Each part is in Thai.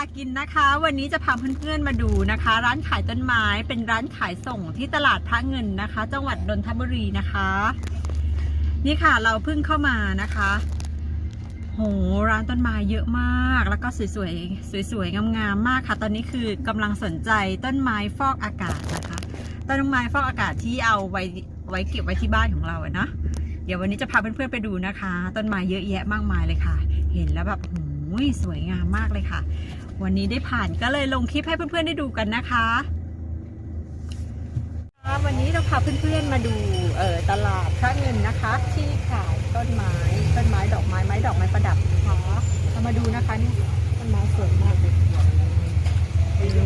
ากินนะคะ วันนี้จะพาเพื่อนๆมาดูนะคะ ร้านขายต้นไม้เป็นร้านขายส่งที่ตลาดพระเงินนะคะ จังหวัดนนทบุรีนะคะ นี่ค่ะเราเพิ่งเข้ามานะคะ โหร้านต้นไม้เยอะมาก แล้วก็สวยๆสวยๆงามๆมากค่ะ ตอนนี้คือกำลังสนใจต้นไม้ฟอกอากาศนะคะ ต้นไม้ฟอกอากาศที่เอาไว้ไว้เก็บไว้ที่บ้านของเราอะนะเดี๋ยววันนี้จะพาเพื่อนๆไปดูนะคะ ต้นไม้เยอะแยะมากมายเลยค่ะ เห็นแล้วแบบโอ้ ยสวยงามมากเลยค่ะ วันนี้ได้ผ่านก็เลยลงคลิปให้เพื่อนๆได้ดูกันนะคะวันนี้เราพาเพื่อนๆมาดูตลาดพระเงินนะคะ ที่ขายต้นไม้ต้นไม้ดอกไม้ไม้ดอกไม้ประดับนะคะเรามาดูนะคะนี่ต้นไม้สวยมากเลย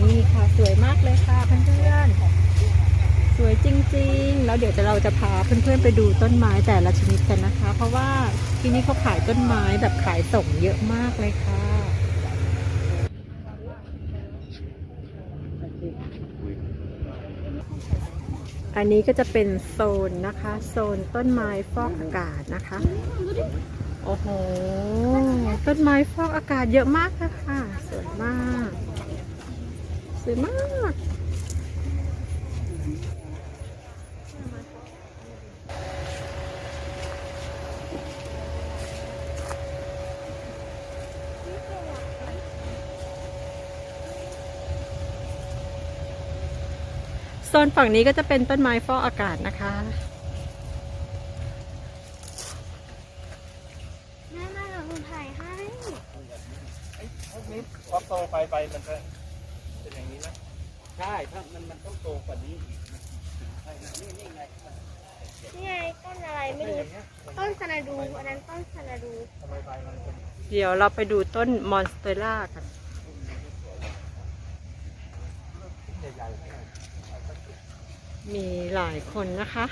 นี่ค่ะสวยมากเลยค่ะเพื่อนๆสวยจริงๆ แล้วเดี๋ยวจะเราจะพาเพื่อนๆไปดูต้นไม้แต่ละชนิดกันนะคะ เพราะว่า ที่นี่เขาขายต้นไม้แบบขายส่งเยอะมากเลยค่ะ อันนี้ก็จะเป็นโซนนะคะ โซนต้นไม้ฟอกอากาศนะคะ โอ้โห ต้นไม้ฟอกอากาศเยอะมากค่ะ สวยมาก สวยมาก โซนฝั่งนี้ก็จะเป็นต้นไม้ฟอกอากาศนะคะแม่แม่เราถ่ายให้นี้พอโตไปไปมันจะเป็นอย่างนี้นะใช่ถ้ามันมันต้องโตกว่านี้อีกนะใช่นะนี่นี่ไงนี่ไงต้นอะไรไม่รู้อย่างเงี้ยต้นสนาดูอันนั้นต้นสนาดูทำไมใบมันเป็นเดี๋ยวเราไปดูต้นมอนสเตอร่ากันใหญ่ๆเนี่ย มีหลายคนนะคะ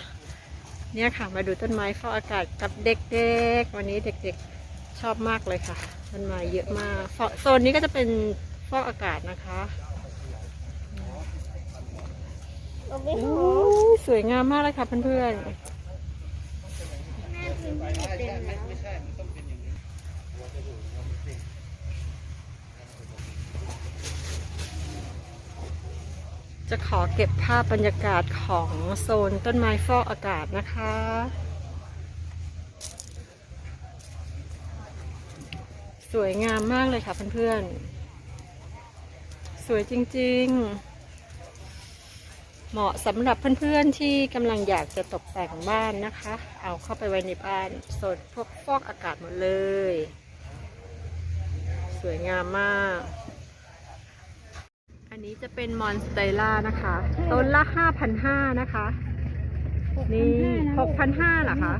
เนี่ยค่ะมาดูต้นไม้ฟอกอากาศกับเด็กๆ วันนี้เด็กๆชอบมากเลยค่ะต้นไม้เยอะมากโซนนี้ก็จะเป็นฟอกอากาศนะคะสวยงามมากเลยค่ะเพื่อนแม่พื้นที่เต็มแล้ว ไม่ใช่มันต้องเป็นอย่างนี้ ๆ จะขอเก็บภาพบรรยากาศของโซนต้นไม้ฟอกอากาศนะคะ สวยงามมากเลยค่ะเพื่อนๆ สวยจริงๆ เหมาะสำหรับเพื่อนๆที่กำลังอยากจะตกแต่งบ้านนะคะ เอาเข้าไปไว้ในบ้านโซนพวกฟอกอากาศหมดเลย สวยงามมาก นนี้จะเป็นมอนสเตล่านะคะ ต้นละ5,500นะคะ นี่6,500เหรอคะ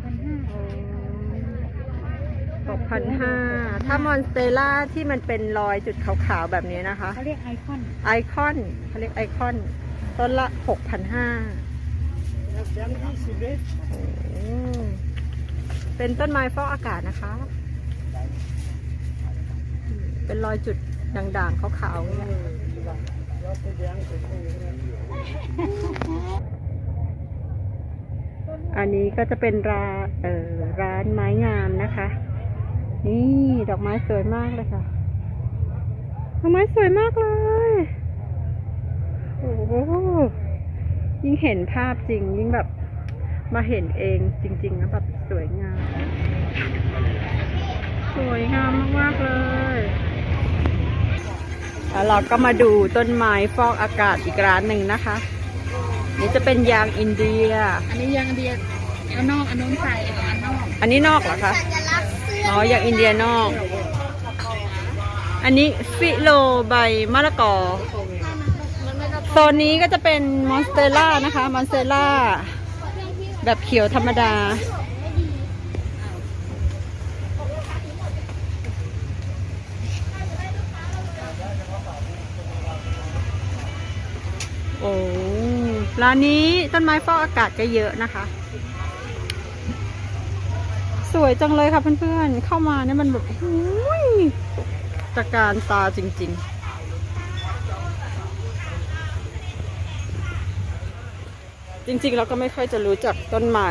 6,500ถ้ามอนสเตล่าที่มันเป็นรอยจุดขาวๆแบบนี้นะคะเขาเรียกไอคอนไอคอนเขาเรียกไอคอน ต้นละ6,500ยังยี่สิบเมตรอืมเป็นต้นไม้ฟอกอากาศนะคะ เป็นรอยจุดด่างๆขาวๆเนี่ย อันนี้ก็จะเป็นร้านเอ่อร้านไม้งามนะคะ นี่ดอกไม้สวยมากเลยค่ะดอกไม้สวยมากเลยโอ้โหยิ่งเห็นภาพจริง ยิ่งแบบมาเห็นเองจริงๆนะแบบสวยงาม สวยงามมาก แล้วเราก็มาดูต้นไม้ฟอกอากาศอีกร้านหนึ่งนะคะ นี่จะเป็นยางอินเดีย อันนี้ยังเดียเอานอกอันนู้นใส่เอาอันนอกอันนี้นอกเหรอคะสัญลักษณ์เสื้ออ๋อยางอินเดียนอก อันนี้ฟิโลใบมะละกอมันไม่ต้องโซนนี้ก็จะเป็นมอนสเตล่านะคะมอนสเตล่าแบบเขียวธรรมดา โอ้ร้านนี้ต้นไม้ฟอกอากาศก็เยอะนะคะ สวยจังเลยค่ะเพื่อนๆ เข้ามาเนี่ยมันแบบหูยตะการตาจริง ๆจริงๆเราก็ไม่ค่อยจะรู้จักต้นไม้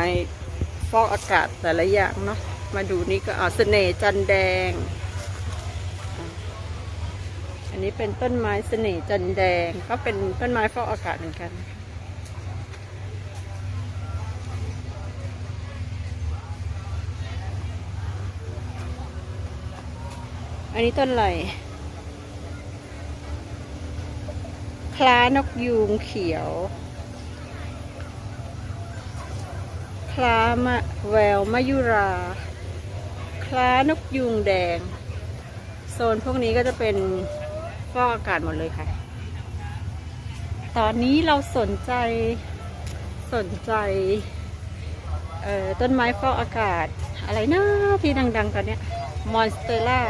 ฟอกอากาศแต่ละอย่างเนาะมาดูนี่ก็เอาเสน่ห์จันแดง นนนี้เป็นต้นไม้เสน่ห์จันแดง ก็เป็นต้นไม้ฟอกอากาศเหมือนกัน อันนี้ต้นอะไรคล้านกยูงเขียว คล้ามะแววมะยุรา คล้านกยูงแดง โซนพวกนี้ก็จะเป็น ฟอกอากาศหมดเลยค่ะ ตอนนี้เราสนใจสนใจต้นไม้ฟอกอากาศอะไรนะที่ดัง ๆ ตอนนี้มอนสเตล่า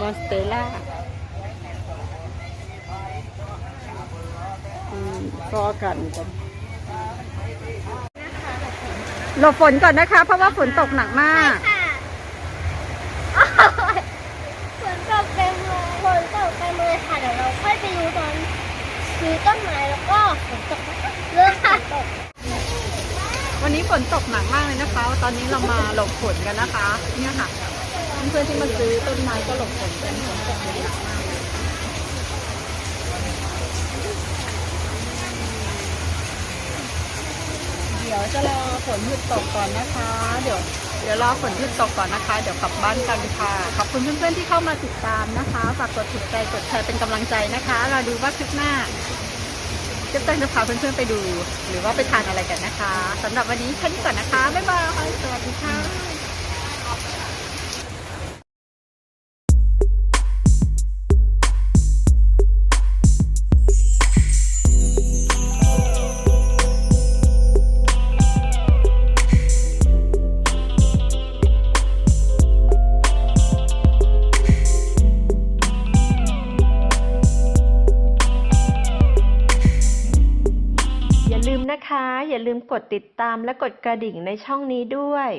มอนสเตล่าฟอกอากาศเหมือนกันหลบฝนก่อนนะคะ เพราะว่าฝนตกหนักมาก ค่ะฝนตกเต็มเลยฝนตกเต็มเลยค่ะเดี๋ยวเราค่อยไปดูตอน ซื้อต้นไม้แล้วก็ฝนตกเริ่มฝนตกวันนี้ฝนตกหนักมากเลยนะคะ ตอนนี้เรามาหลบฝนกันนะคะ เนี่ยค่ะ เพื่อนๆที่มาซื้อต้นไม้ก็หลบฝนกันฝนตกหนักมากเดี๋ยวจะรอฝนหยุดตกก่อนนะคะ เดี๋ยว เดี๋ยวรอฝนหยุดตกก่อนนะคะ เดี๋ยวกลับบ้านกันค่ะ ขอบคุณเพื่อนๆที่เข้ามาติดตามนะคะ ฝากกดถูกใจ กดแชร์เป็นกำลังใจนะคะ เราดูว่าคลิปหน้าเจ๊แป้งจะพาเพื่อนๆไปดู หรือว่าไปทานอะไรกันนะคะสำหรับวันนี้แค่นี้ก่อนนะคะ บ๊ายบาย สวัสดีค่ะ อย่าลืมกดติดตามและกดกระดิ่งในช่องนี้ด้วย